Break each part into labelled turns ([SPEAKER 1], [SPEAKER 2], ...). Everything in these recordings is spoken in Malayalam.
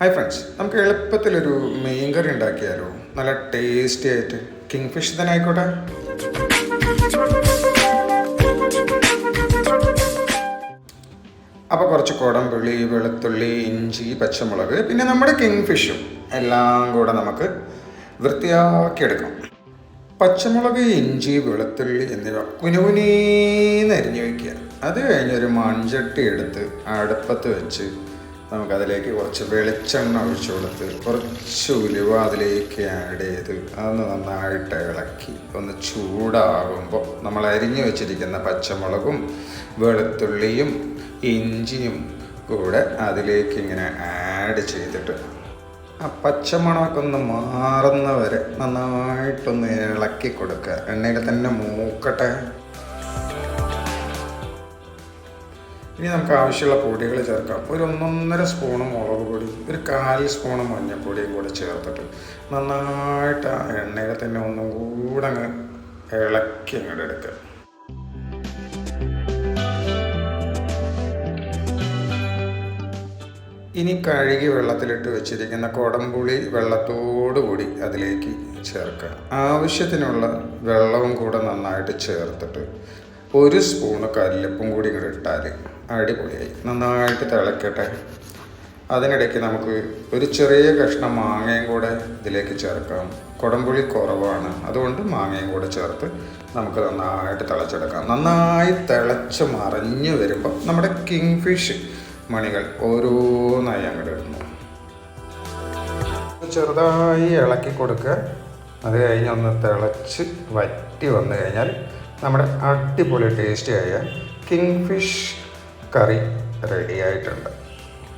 [SPEAKER 1] ഹായ് ഫ്രണ്ട്സ് നമുക്ക് എളുപ്പത്തിലൊരു മീൻ കറി ഉണ്ടാക്കിയാലോ. നല്ല ടേസ്റ്റി ആയിട്ട്. കിങ് ഫിഷ് തന്നെ ആയിക്കോട്ടെ. അപ്പോൾ കുറച്ച് കുടംപുള്ളി വെളുത്തുള്ളി ഇഞ്ചി പച്ചമുളക് പിന്നെ നമ്മുടെ കിങ് ഫിഷും എല്ലാം കൂടെ നമുക്ക് വൃത്തിയാക്കിയെടുക്കാം പച്ചമുളക് ഇഞ്ചി വെളുത്തുള്ളി എന്നിവ കുനുകുനീന്ന് അരിഞ്ഞു വയ്ക്കുക അത് കഴിഞ്ഞൊരു മൺചട്ടി എടുത്ത് അടുപ്പത്ത് വെച്ച് നമുക്കതിലേക്ക് കുറച്ച് വെളിച്ചെണ്ണ ഒഴിച്ചു കൊടുത്ത് കുറച്ച് ഉലുവ അതിലേക്ക് ആഡ് ചെയ്ത് അതൊന്ന് നന്നായിട്ട് ഇളക്കി. ഒന്ന് ചൂടാകുമ്പോൾ നമ്മൾ അരിഞ്ഞു വെച്ചിരിക്കുന്ന പച്ചമുളകും വെളുത്തുള്ളിയും ഇഞ്ചിയും കൂടെ അതിലേക്ക് ഇങ്ങനെ ആഡ് ചെയ്തിട്ട് ആ പച്ചമണമൊക്കെ ഒന്ന് മാറുന്ന വരെ നന്നായിട്ടൊന്ന് ഇളക്കി കൊടുക്കുക. എണ്ണയിൽ തന്നെ മൂക്കട്ടെ. ഇനി നമുക്ക് ആവശ്യമുള്ള പൊടികൾ ചേർക്കാം. ഒരു ഒന്നൊന്നര സ്പൂണ് മുളക് പൊടി ഒരു കാൽ സ്പൂണ് മഞ്ഞൾപ്പൊടിയും കൂടെ ചേർത്തിട്ട് നന്നായിട്ട് ആ എണ്ണയിൽ തന്നെ ഒന്നും കൂടെ അങ്ങ് ഇളക്കി അങ്ങോട്ട് എടുക്കുക. ഇനി കഴുകി വെള്ളത്തിലിട്ട് വെച്ചിരിക്കുന്ന കുടംപുളി വെള്ളത്തോടു കൂടി അതിലേക്ക് ചേർക്കുക. ആവശ്യത്തിനുള്ള വെള്ളവും കൂടെ നന്നായിട്ട് ചേർത്തിട്ട് ഒരു സ്പൂണ് കല്ലുപ്പും കൂടി ഇങ്ങോട്ട് ഇട്ടാൽ അടിപൊളിയായി. നന്നായിട്ട് തിളക്കട്ടെ. അതിനിടയ്ക്ക് നമുക്ക് ഒരു ചെറിയ കഷ്ണം മാങ്ങയും കൂടെ ഇതിലേക്ക് ചേർക്കാം. കുടംപുളി കുറവാണ്. അതുകൊണ്ട് മാങ്ങയും കൂടെ ചേർത്ത് നമുക്ക് നന്നായിട്ട് തിളച്ചെടുക്കാം. നന്നായി തിളച്ച് മറിഞ്ഞു വരുമ്പോൾ നമ്മുടെ കിങ് ഫിഷ് മണികൾ ഓരോന്നായി അങ്ങോട്ട് ഇടുന്നു. ചെറുതായി ഇളക്കി കൊടുക്കുക. അത് കഴിഞ്ഞ് ഒന്ന് തിളച്ച് വറ്റി വന്നു കഴിഞ്ഞാൽ നമ്മുടെ അടിപൊളി ടേസ്റ്റിയായ കിങ് ഫിഷ് കറി റെഡി ആയിട്ടുണ്ട്.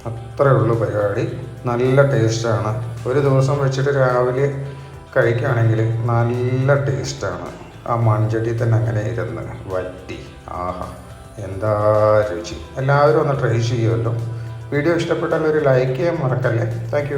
[SPEAKER 1] അത്രേ ഉള്ളൂ പരിപാടി. നല്ല ടേസ്റ്റാണ് ഒരു ദിവസം വെച്ചിട്ട് രാവിലെ കഴിക്കുകയാണെങ്കിൽ നല്ല ടേസ്റ്റാണ് ആ മൺചട്ടി തന്നെ അങ്ങനെ ഇരുന്ന് വറ്റി. ആഹാ എന്താ രുചി. എല്ലാവരും ഒന്ന് ട്രൈ ചെയ്യുമല്ലോ. വീഡിയോ ഇഷ്ടപ്പെട്ടാൽ ഒരു ലൈക്ക് ചെയ്യാൻ മറക്കല്ലേ. താങ്ക്